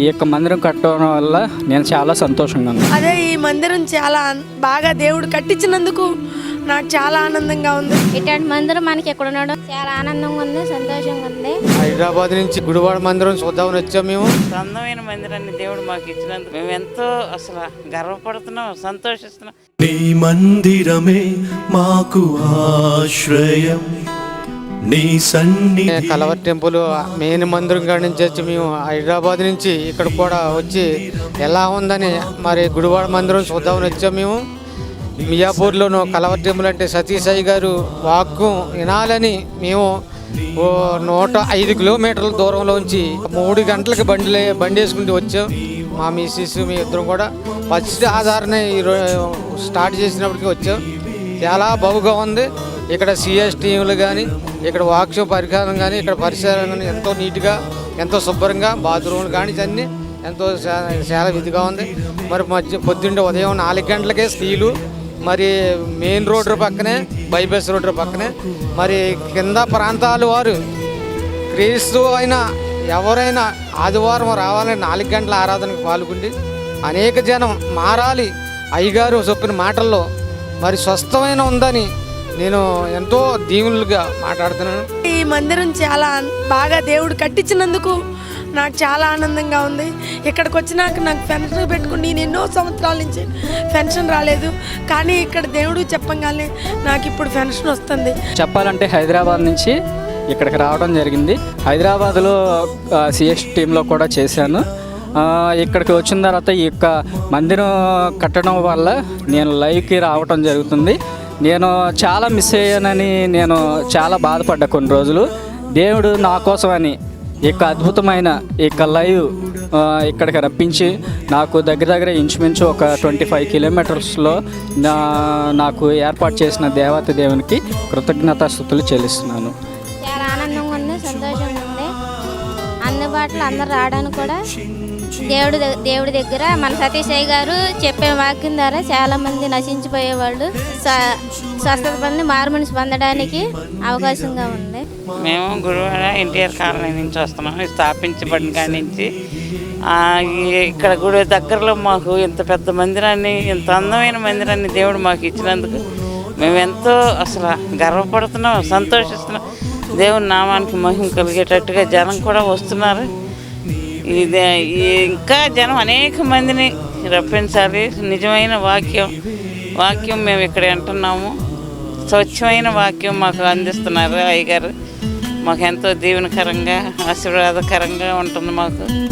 ఈ యొక్క మందిరం కట్టడం వల్ల నేను చాలా సంతోషంగా ఉన్నాను. అదే ఈ మందిరం చాలా బాగా దేవుడు కట్టించినందుకు నాకు చాలా ఆనందంగా ఉంది. ఇట్లాంటి మందిరం మనకి ఎక్కడ ఉండడం చాలా ఆనందంగా ఉంది సంతోషంగా ఉంది. హైదరాబాద్ నుంచి గుడివాడ మందిరం చూద్దామని వచ్చాం మేము. అందమైన మందిరాన్ని దేవుడు మాకు ఇచ్చినందుకు మేము ఎంతో అసలు గర్వపడుతున్నాం సంతోషిస్తున్నాం. నీ మందిరమే మాకు ఆశ్రయం. నీ సన్నిధి. కలవర్ టెంపుల్ మెయిన్ మందిరం కాడి నుంచి వచ్చి మేము హైదరాబాద్ నుంచి ఇక్కడ కూడా వచ్చి ఎలా ఉందని మరి గుడివాడ మందిరం చూద్దామని వచ్చాం మేము. మియాపూర్లోను కలవర్ టెంపుల్ అంటే సతీసాయి గారు వాక్కు వినాలని మేము ఓ నూట ఐదు కిలోమీటర్ల దూరంలోంచి మూడు గంటలకు బండి బండి వేసుకుంటూ వచ్చాం. మా మిస్సెస్ మీ ఇద్దరం కూడా ఫస్ట్ ఆధారణ స్టార్ట్ చేసినప్పటికీ వచ్చాం. చాలా బాగుగా ఉంది. ఇక్కడ సిఎస్ టీములు కానీ ఇక్కడ వాక్ష పరికరం కానీ ఇక్కడ పరిసరాలు కానీ ఎంతో నీట్గా ఎంతో శుభ్రంగా బాత్రూమ్లు కానీ అన్నీ ఎంతో చాలా విధిగా ఉంది. మరి మధ్య పొద్దుండే ఉదయం నాలుగు గంటలకే స్త్రీలు మరి మెయిన్ రోడ్డు పక్కనే బైపాస్ రోడ్డు పక్కనే మరి కింద ప్రాంతాల వారు క్రీస్తు అయినా ఎవరైనా ఆదివారం రావాలని నాలుగు గంటల ఆరాధనకు పాల్గొండి. అనేక జనం మారాలి అయ్యగారు చెప్పిన మాటల్లో మరి స్వస్థమైన ఉందని నేను ఎంతో దీవులుగా మాట్లాడుతున్నాను. ఈ మందిరం చాలా బాగా దేవుడు కట్టించినందుకు నాకు చాలా ఆనందంగా ఉంది. ఇక్కడికి వచ్చినాక నాకు పెన్షన్ పెట్టుకుని నేను ఎన్నో సంవత్సరాల నుంచి పెన్షన్ రాలేదు. కానీ ఇక్కడ దేవుడు చెప్పగానే నాకు ఇప్పుడు పెన్షన్ వస్తుంది. చెప్పాలంటే హైదరాబాద్ నుంచి ఇక్కడికి రావడం జరిగింది. హైదరాబాద్లో సిఎస్ టీంలో కూడా చేశాను. ఇక్కడికి వచ్చిన తర్వాత ఈ యొక్క మందిరం కట్టడం వల్ల నేను లైవ్కి రావడం జరుగుతుంది. నేను చాలా మిస్ అయ్యానని నేను చాలా బాధపడ్డా కొన్ని రోజులు. దేవుడు నా కోసమని ఈ యొక్క అద్భుతమైన ఈ యొక్క లైవ్ ఇక్కడికి రప్పించి నాకు దగ్గర దగ్గర ఇంచుమించు ఒక ట్వంటీ ఫైవ్ కిలోమీటర్స్లో నా నాకు ఏర్పాటు చేసిన దేవత దేవునికి కృతజ్ఞతాస్థుతులు చెల్లిస్తున్నాను. అందుబాటులో అందరు రావడానికి కూడా దేవుడి దేవుడి దగ్గర మన సతీష్ అయ్య గారు చెప్పే వాక్యం ద్వారా చాలా మంది నశించిపోయేవాళ్ళు స్వస్థత పనులు మారు పొందడానికి అవకాశంగా ఉంది. మేము గురువాడ ఎన్టీఆర్ కాలనీ నుంచి వస్తున్నాం. స్థాపించబడిన కాడి నుంచి. ఇక్కడ గుడి దగ్గరలో మాకు ఇంత పెద్ద మందిరాన్ని ఇంత అందమైన మందిరాన్ని దేవుడు మాకు ఇచ్చినందుకు మేము ఎంతో అసలు గర్వపడుతున్నాం సంతోషిస్తున్నాం. దేవుని నామానికి మహిమ కలిగేటట్టుగా జనం కూడా వస్తున్నారు. ఇది ఇంకా జనం అనేక మందిని రప్పించాలి. నిజమైన వాక్యం వాక్యం మేము ఇక్కడ వింటున్నాము. స్వచ్ఛమైన వాక్యం మాకు అందిస్తున్నారు అయ్యగారు. మాకు ఎంతో దీవెనకరంగా ఆశీర్వాదకరంగా ఉంటుంది మాకు.